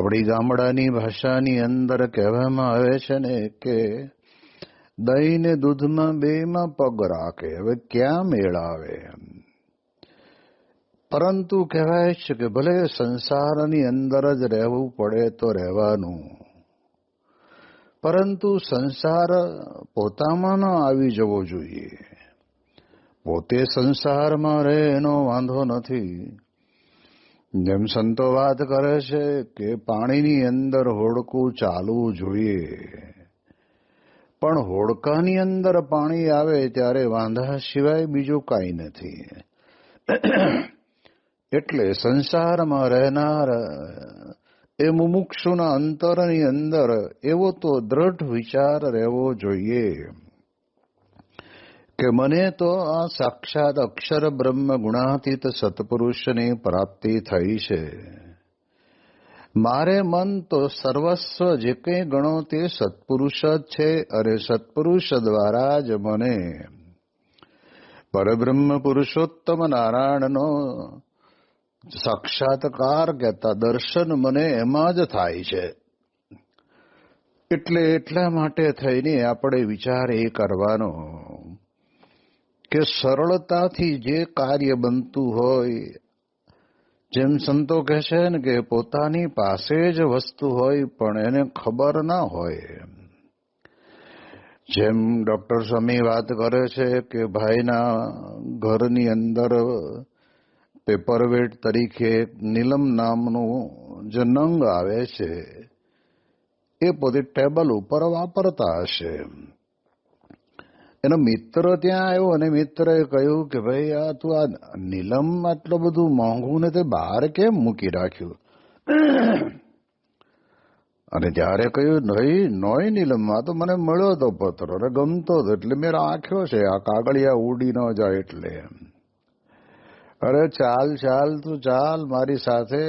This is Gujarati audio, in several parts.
આપણી ગામડાની ભાષાની અંદર કહેવામાં આવે છે ને કે દહીં દૂધમાં બેમાં પગ રાખે, હવે ક્યાં મેળાવે પરંતુ કહેવાય છે કે ભલે સંસારની અંદર જ રહેવું પડે તો રહેવાનું. પરંતુ સંસાર પોતામાં ન આવી જવો જોઈએ. પોતે સંસારમાં રહે એનો વાંધો નથી. જેમ સંતો વાત કરે છે કે પાણીની અંદર હોડકું ચાલવું જોઈએ. પણ હોડકાની અંદર પાણી આવે ત્યારે વાંધા સિવાય બીજું કાંઈ નથી. એટલે સંસારમાં રહેનાર એ મુમુક્ષુના અંતરની અંદર એવો તો દ્રઢ વિચાર રહેવો જોઈએ. કે મને તો આ સાક્ષાત અક્ષર બ્રહ્મ ગુણાતીત સત્પુરુષની પ્રાપ્તિ થઈ છે. મારે મન તો સર્વસ્વ જે કંઈ ગણો તે સત્પુરુષ જ છે અને સત્પુરુષ દ્વારા જ મને. પરબ્રહ્મ પુરુષોત્તમ નારાયણનો સાક્ષાત્કાર કહેતા દર્શન મને એમાં જ થાય છે. એટલે એટલા માટે થઈને આપણે વિચાર એ કરવાનો. કે સરળતાથી જે કાર્ય બનતું હોય, જેમ સંતો કહે છે ને કે પોતાની પાસે જ વસ્તુ હોય, પણ એને ખબર ના હોય. જેમ ડોક્ટર સ્વામી વાત કરે છે કે ભાઈના ઘરની અંદર પેપરવેટ તરીકે નીલમ નામનું જે નંગ આવે છે, એ પોતે ટેબલ ઉપર વાપરતા હશે. એનો મિત્ર ત્યાં આવ્યો અને મિત્રએ કહ્યું કે ભાઈ, આ તું આ નીલમ આટલું બધું મોંઘું ને તે બહાર કેમ મૂકી રાખ્યું? અને ત્યારે કહ્યું, નહીં, નોય નીલમમાં તો મને મળ્યો હતો પત્ર અને ગમતો હતો એટલે મેં રાખ્યો છે, આ કાગળિયા ઉડી ન જાય એટલે. અરે, ચાલ ચાલ, તું ચાલ મારી સાથે.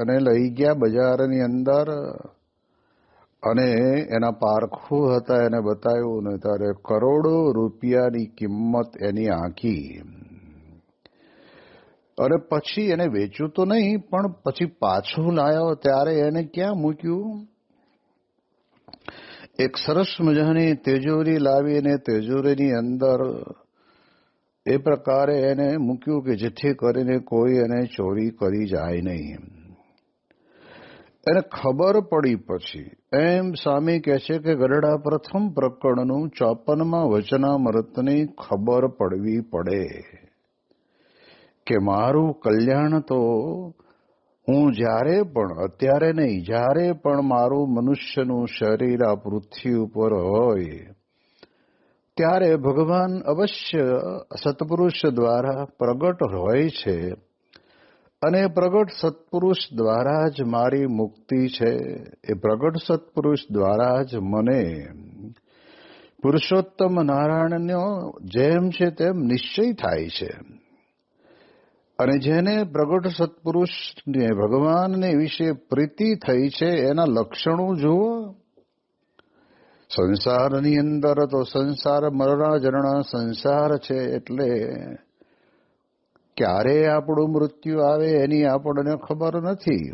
અને લઈ ગયા બજારની અંદર. અને એના પારખું હતા, એને બતાવ્યું, ને ત્યારે કરોડો રૂપિયાની કિંમત એની આંકી અને પછી એને વેચ્યું તો નહીં, પણ પછી પાછું લાયો, ત્યારે એને ક્યાં મૂક્યું? એક સરસ મજાની તેજોરી લાવીને તેજોરીની અંદર એ પ્રકારે એને મૂક્યું કે જેથી કરીને કોઈ એને ચોરી કરી જાય નહીં. એને ખબર પડી પછી એમ સ્વામી કહે છે કે ગઢડા પ્રથમ પ્રકરણનું ચોપનમાં વચનામૃતની ખબર પડવી પડે. કે મારું કલ્યાણ તો હું જ્યારે પણ, અત્યારે નહીં, જ્યારે પણ મારું મનુષ્યનું શરીર આ પૃથ્વી ઉપર હોય, ત્યારે ભગવાન અવશ્ય સત્પુરુષ દ્વારા પ્રગટ હોય છે. અને પ્રગટ સત્પુરુષ દ્વારા જ મારી મુક્તિ છે. એ પ્રગટ સત્પુરુષ દ્વારા જ મને પુરુષોત્તમ નારાયણનો જેમ છે તેમ નિશ્ચય થાય છે. અને જેને પ્રગટ સત્પુરુષને ભગવાનને વિશે પ્રીતિ થઈ છે, એના લક્ષણો જુઓ. સંસારની અંદર તો સંસાર મરણાજરણા સંસાર છે એટલે ક્યારે આપણું મૃત્યુ આવે એની આપણને ખબર નથી.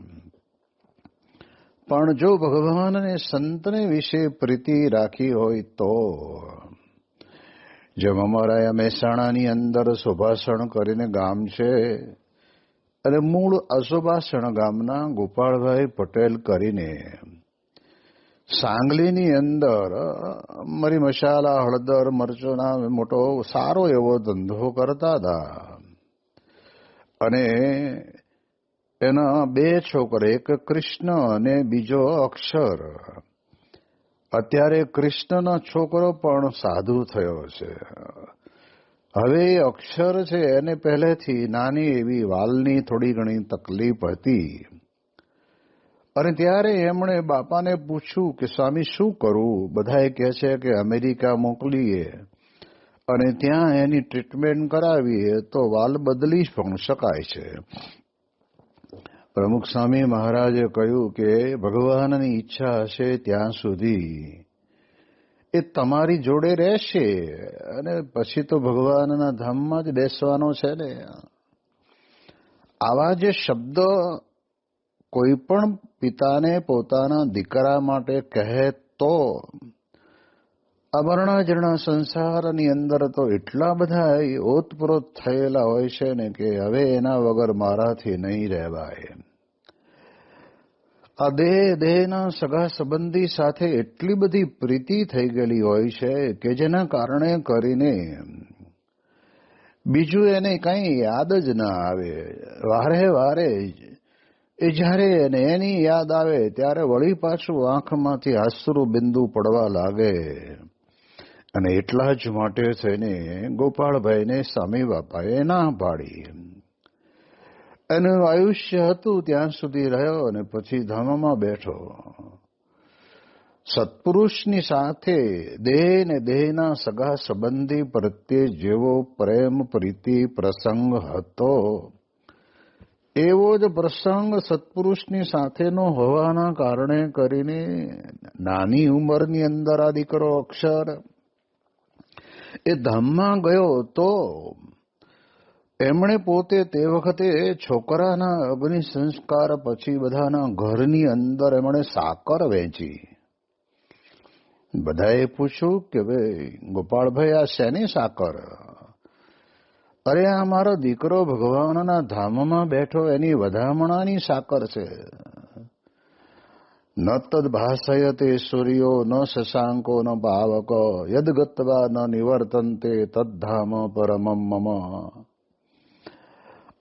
પણ જો ભગવાન અને સંતને વિશે પ્રીતિ રાખી હોય તો, જેમ અમારા મહેસાણાની અંદર સુભાષણ કરીને ગામ છે, અને મૂળ અસુભાષણ ગામના ગોપાળભાઈ પટેલ કરીને સાંગલીની અંદર મરી મસાલા, હળદર, મરચોના મોટો સારો એવો ધંધો કરતા હતા. અને એના બે છોકરા, એક કૃષ્ણ અને બીજો અક્ષર. અત્યારે કૃષ્ણનો છોકરો પણ સાધુ થયો છે. હવે અક્ષર છે, એને પહેલેથી નાની એવી વાલની થોડી ઘણી તકલીફ હતી. અને ત્યારે એમણે બાપાને પૂછ્યું કે, સ્વામી, શું કરવું બધાએ કહે છે કે, અમેરિકા મોકલીએ. અને ત્યાં એની ટ્રીટમેન્ટ કરાવીએ તો વાલ બદલી પણ શકાય છે. પ્રમુખ સ્વામી મહારાજે કહ્યું કે ભગવાનની ઈચ્છા હશે ત્યાં સુધી. એ તમારી જોડે રહેશે અને પછી તો ભગવાનના ધામમાં જ બેસવાનો છે ને. આવા જે શબ્દ કોઈ પણ પિતાને પોતાના દીકરા માટે કહે તો અવર્ણાજર્ણા સંસારની અંદર તો એટલા બધા ઓતપ્રોત થયેલા હોય છે ને કે હવે એના વગર મારાથી નહીં રહેવાય આ દેહ દેહના સગા સંબંધી સાથે એટલી બધી પ્રીતિ થઈ ગયેલી હોય છે કે જેના કારણે કરીને બીજું એને કઈ યાદ જ ના આવે. વારે વારે એ જ્યારે એને એની યાદ આવે ત્યારે વળી પાછું આંખમાંથી આંસુ બિંદુ પડવા લાગે. અને એટલા જ માટે થઈને ગોપાળભાઈને સ્વામી બાપાએ ના પાડી. એનું આયુષ્ય હતું ત્યાં સુધી રહ્યો અને પછી ધામમાં બેઠો. સત્પુરુષની સાથે દેહ ને દેહના સગા સંબંધી પ્રત્યે જેવો પ્રેમ, પ્રીતિ, પ્રસંગ હતો. એવો જ પ્રસંગ સત્પુરુષની સાથેનો હોવાના કારણે કરીને નાની ઉંમરની અંદર આ દીકરો અક્ષર એ ધામમાં ગયો તો એમણે પોતે તે વખતે છોકરાના અગ્નિ સંસ્કાર પછી બધાના ઘરની અંદર એમણે સાકર વેચી. બધાએ પૂછ્યું કે ભાઈ, ગોપાળભાઈ, આ શેની સાકર? અરે, આ મારો દીકરો ભગવાનના ધામમાં બેઠો એની વધામણાની સાકર છે. ન તદ ભાષયતે સૂર્યો ન શશાંકો ન પાવક યદ ગત્વા ન નિવર્તનતે તદ્ધામ પરમમ મમ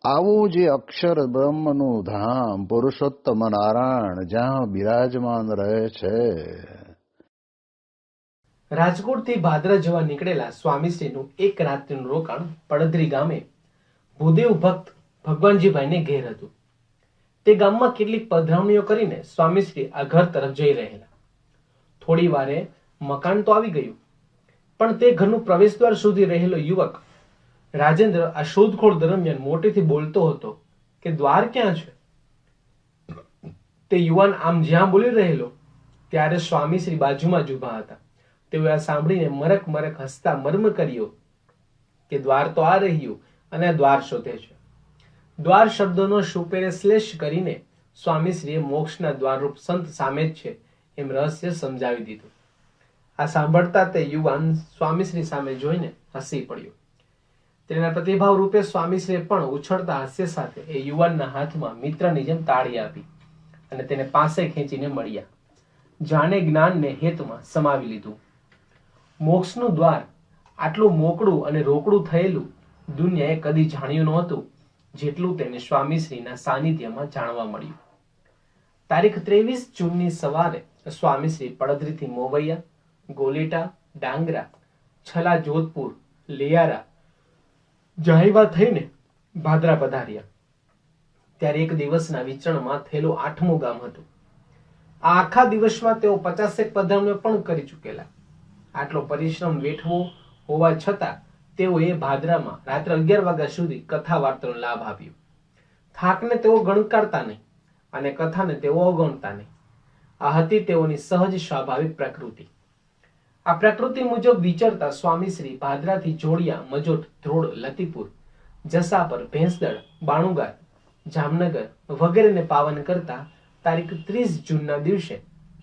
આવું જે અક્ષર બ્રહ્મનું ધામ પુરુષોત્તમ નારાયણ જ્યાં બિરાજમાન રહે છે રાજકોટથી ભાદરા જવા નીકળેલા સ્વામીશ્રીનું એક રાત્રિનું રોકાણ પડદરી ગામે. ભૂદેવ ભક્ત ભગવાનજીભાઈને ઘેર હતું. તે ગામમાં કેટલીક પધરામણીઓ કરીને સ્વામીશ્રી આ ઘર તરફ જઈ રહેલા. થોડી વારે મકાન તો આવી ગયું, પણ તે ઘરનું પ્રવેશદ્વાર સુધી રહેલો યુવક રાજેન્દ્ર આ શોધખોળ દરમિયાન મોટેથી બોલતો હતો કે, દ્વાર ક્યાં છે? તે યુવાન આમ જ્યાં બોલી રહેલો, ત્યારે સ્વામીશ્રી બાજુમાં જ ઊભા હતા. તેઓ આ સાંભળીને મરક મરક હસતા મર્મ કર્યો કે, દ્વાર તો આ રહ્યું અને દ્વાર શોધે છે. દ્વાર શબ્દનો શુપેરે શ્લેષ કરીને સ્વામીશ્રીએ મોક્ષના દ્વારરૂપ સંત સામે જ છે એમ રહસ્ય સમજાવી દીધું. આ સાંભળતા તે યુવાન સ્વામીશ્રી સામે જોઈને હસી પડ્યો. તેના પ્રતિભાવ રૂપે સ્વામીશ્રીએ પણ ઉછળતા હાસ્ય સાથે એ યુવાનના હાથમાં મિત્રની જેમ તાળી આપી અને તેને પાસે ખેંચીને મળ્યા. જાણે જ્ઞાનને હેતુમાં સમાવી લીધું. મોક્ષનું દ્વાર આટલું મોકળું અને રોકડું થયેલું દુનિયાએ કદી જાણ્યું નહોતું જેટલું તેને સ્વામીશ્રીના સાનિધ્યમાં જાણવા મળ્યું. તારીખ ત્રેવીસ જૂનની સવારે સ્વામીશ્રી પડદરીથી મોવૈયા, ગોલેટા, ડાંગરા છલા જોધપુર લિયારા, જાહેવા થઈને ભાદરા પધાર્યા. ત્યારે એક દિવસના વિચરણમાં થયેલું આઠમું ગામ હતું. આ આખા દિવસમાં તેઓ પચાસેક પધરામણીઓ પણ કરી ચૂકેલા. આટલો પરિશ્રમ વેઠવો હોવા છતાં તેઓએ ભાદરામાં રાત્રે અગિયાર વાગ્યા સુધી કથા વાર્તાનો લાભ આપ્યો. થાકને તેઓ ગણકારતા નહીં અને કથાને તેઓ અવગણતા નહીં. આ હતી તેઓની સહજ સ્વાભાવિક પ્રકૃતિ. આ પ્રકૃતિ મુજબ વિચરતા સ્વામીશ્રી ભાદરાથી જોડિયા, મજોટ, ધ્રોડ, લતીપુર, જસાપર, ભેંસદળ બાણુગાર જામનગર વગેરેને પાવન કરતા તારીખ ત્રીસ જૂનના દિવસે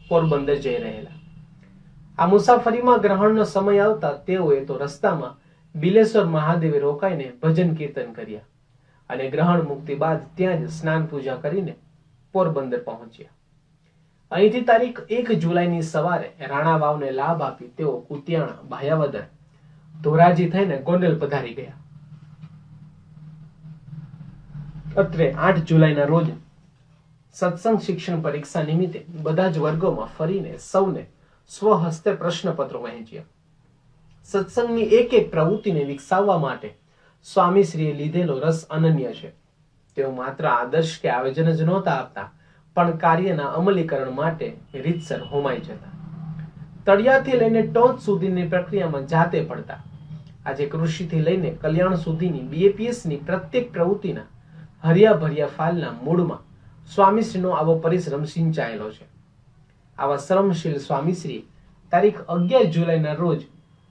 પોરબંદર જઈ રહેલા. આ મુસાફરીમાં ગ્રહણનો સમય આવતા તેઓએ તો રસ્તામાં બિલેશ્વર મહાદેવે રોકાઈને ભજન કીર્તન કર્યા અને ગ્રહણ મુક્તિ બાદ ત્યાં જ સ્નાન પૂજા કરીને પોરબંદર પહોંચ્યા. અહીંથી તારીખ એક જુલાઈની સવારે રાણા લાભ આપી તેઓ કુતિયાણા, ભાયાવદર, ધોરાજી થઈને ગોંડલ પધારી ગયા. અત્રે આઠ જુલાઈના રોજ સત્સંગ શિક્ષણ પરીક્ષા નિમિત્તે બધા જ વર્ગોમાં ફરીને સૌને સ્વહસ્તે પ્રશ્નપત્રો વહેંચ્યા. સત્સંગની એક એક પ્રવૃત્તિને વિકસાવવા માટે સ્વામીશ્રીએ લીધેલો રસ અનન્ય છે. તેઓ માત્ર આદર્શ કે આયોજન જ નહોતા આપતા, પણ કાર્યના અમલીકરણ માટે રીતસર હોમાઈ જતા. તળિયાથી લઈને ટોચ સુધીની પ્રક્રિયામાં જાતે પડતા. આજે કૃષિથી લઈને કલ્યાણ સુધીની બીએપીએસની પ્રત્યેક પ્રવૃત્તિના હરિયા ભર્યા ફાલના મૂળમાં સ્વામીશ્રીનો આવો પરિશ્રમ સિંચાયેલો છે. આવા શ્રમશીલ સ્વામીશ્રી તારીખ અગિયાર જુલાઈના રોજ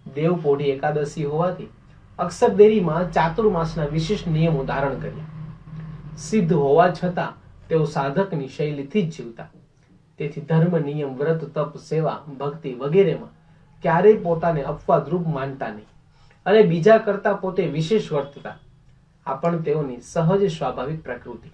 દેવપોઢી એકાદશી હોવાથી અક્ષરદેરીમાં ચાતુર્માસના વિશેષ નિયમો ધારણ કર્યા. સિદ્ધ હોવા છતાં તેઓ સાધકની શૈલીથી જ જીવતા. તેથી ધર્મ, નિયમ, વ્રત, તપ, સેવા, ભક્તિ વગેરેમાં ક્યારેય પોતાને અપવાદરૂપ માનતા નહીં અને બીજા કરતા પોતે વિશેષ વર્તતા. આ પણ તેઓની સહજ સ્વાભાવિક પ્રકૃતિ.